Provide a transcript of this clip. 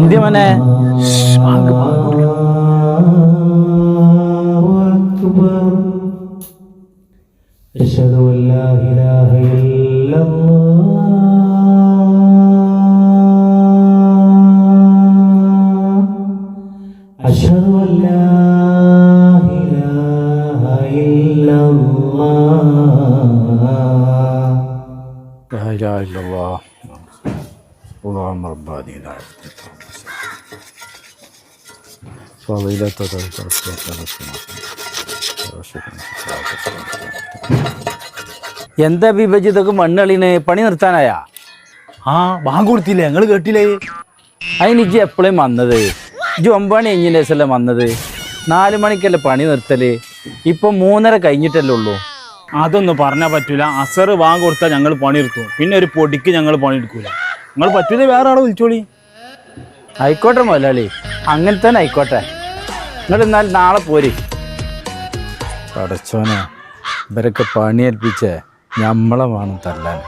India മോനെ الله أكبر أشهد أن لا إله إلا الله أشهد أن لا لا إله إلا الله اللهم رباني لا فضيلة എന്താ വിഭജിതൊക്കെ മണ്ണളിന് പണി നിർത്താനായാ ആ ബാങ്ക് കൊടുത്തില്ലേ ഞങ്ങൾ കേട്ടില്ലേ അതിന് ഇജ്ജ് എപ്പോഴും വന്നത് ഇജ്ജ് ഒമ്പണി കഴിഞ്ഞതിന് ശേഷമല്ലേ വന്നത് നാല് മണിക്കല്ലേ പണി നിർത്തല് ഇപ്പൊ മൂന്നര കഴിഞ്ഞിട്ടല്ലേ ഉള്ളൂ അതൊന്നും പറഞ്ഞാൽ പറ്റൂല. അസർ വാങ്ങ കൊടുത്താൽ ഞങ്ങൾ പണിയെടുത്തു പിന്നെ ഒരു പൊടിക്ക് ഞങ്ങൾ പണിയെടുക്കൂല. നിങ്ങൾ പറ്റൂല വേറെ ആളെ വിളിച്ചോളി. ആയിക്കോട്ടെ മുതലാളി. അങ്ങനെ തന്നെ ആയിക്കോട്ടെ. നിങ്ങൾ എന്നാൽ നാളെ പോര്. പടച്ചോനെ ഇവരൊക്കെ പണിയേൽപ്പിച്ച് ഞമ്മളെ വേണം തല്ലാൻ.